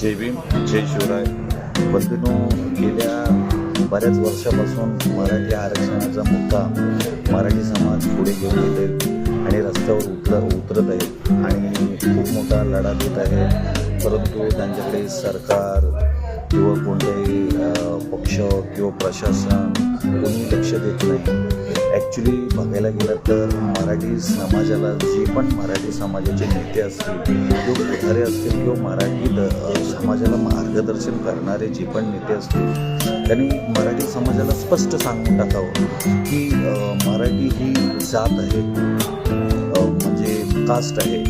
जय भीम जय शिवराय. बंधूंनो गेल्या बऱ्याच वर्षापासून मराठी आरक्षणाचा मुद्दा मराठी समाज पुढे घेऊन येत आहे आणि रस्त्यावर उतर उतरत आहेत आणि खूप मोठा लढा देत आहे. परंतु त्यांच्याकडे सरकार किंवा कोणताही पक्ष किंवा प्रशासन कोणी लक्ष देत नाही. ॲक्च्युली बघायला गेलं तर मराठी समाजाला जे पण मराठी समाजाचे नेते असतील किंवा पुढारे असतील किंवा मराठी द समाजाला मार्गदर्शन करणारे जे पण नेते असतील त्यांनी मराठी समाजाला स्पष्ट सांगून टाकावं की मराठी ही जात आहे म्हणजे कास्ट आहे.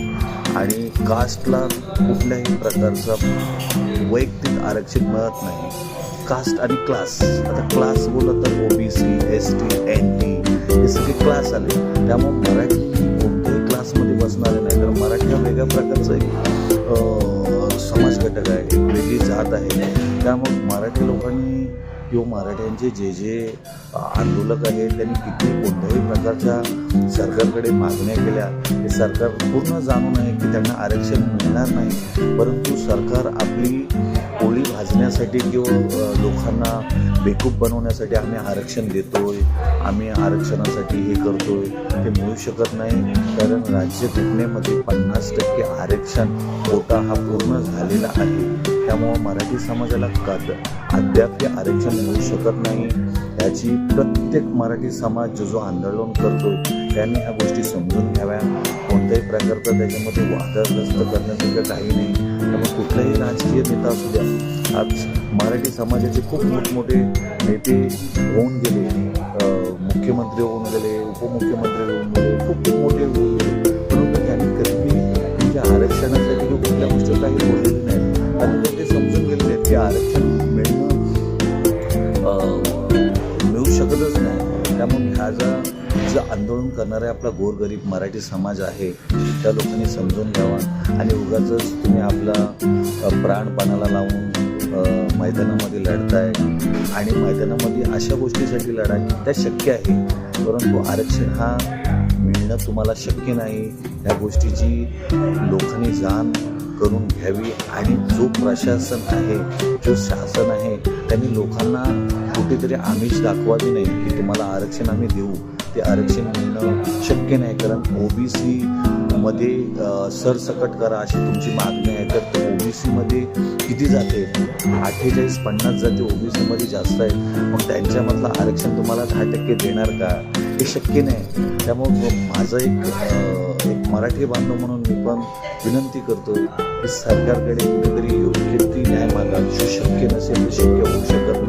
आणि कास्टला कुठल्याही प्रकारचा वैयक्तिक आरक्षण मिळत नाही. कास्ट आणि क्लास. आता क्लास बोललं तर O B C S T N T हे सगळे क्लास आले त्यामुळं मराठी कोणत्याही क्लासमध्ये बसणारे नाही. तर मराठी हा वेगळ्या प्रकारचा एक समाज घटक आहे एक वेगळी जात आहे. त्यामुळं मराठी लोकांनी किंवा मराठ्यांचे जे जे आंदोलक आहेत त्यांनी किती कोणत्याही प्रकारच्या सरकारकडे मागण्या केल्या हे सरकार पूर्ण जाणून आहे की त्यांना आरक्षण मिळणार नाही. परंतु सरकार आपली पोळी भाजण्यासाठी किंवा लोकांना बेकूप बनवण्यासाठी आम्ही आरक्षण देतोय आम्ही आरक्षणासाठी हे करतोय ते मिळू शकत नाही. कारण राज्य घटनेमध्ये पन्नास टक्के आरक्षण कोटा हा पूर्ण झालेला आहे. त्यामुळं मराठी समाजाला कद अद्याप हे आरक्षण मिळू शकत नाही. याची प्रत्येक मराठी समाज जो जो आंदोलन करतो त्यांनी ह्या गोष्टी समजून घ्याव्या. कोणत्याही प्रकारचं त्याच्यामध्ये वादग्रस्त करण्यासारखं काही नाही. त्यामुळे कुठलाही राजकीय नेता असू द्या. आज मराठी समाजाचे खूप मोठमोठे नेते होऊन गेले. मुख्यमंत्री होऊन गेले उपमुख्यमंत्री होऊन गेले खूप खूप मोठे होऊन गेले. परंतु त्यांनी कधी आरक्षणासाठी कुठल्या गोष्टी काही बोललेली ते समजून गेलेले आहेत की आरक्षण मिळणं मिळू शकतच नाही. त्यामुळे ह्या ज्या जे आंदोलन करणारे आपला गोरगरीब मराठी समाज आहे त्या लोकांनी समजून घ्यावा आणि उगाच तुम्ही आपला प्राणपणाला लावून मैदानामध्ये लढताय आणि मैदानामध्ये अशा गोष्टीसाठी लढाय त्या शक्य आहे. परंतु आरक्षण हा मिळणं तुम्हाला शक्य नाही. ह्या गोष्टीची लोकांनी जाण करून घ्यावी आणि जो प्रशासन आहे जो शासन आहे त्यांनी लोकांना कुठेतरी आमिष दाखवावी नाही की तुम्हाला आरक्षण आम्ही देऊ. ते आरक्षण मिळणं शक्य नाही कारण ओबीसी मध्ये सीमध्ये सरसकट करा अशी तुमची मागणी आहे तर ओबीसी मध्ये किती जाते? अठ्ठेचाळीस पन्नास जाते ओ बी सीमध्ये जास्त आहे मग त्यांच्यामधलं आरक्षण तुम्हाला दहा टक्के देणार का? हे शक्य नाही. त्यामुळं माझं एक एक मराठी बांधव म्हणून मी पण विनंती करतो की सरकारकडे कुठेतरी योग्य ती न्याय मागा जो शक्य नसेल तो शक्य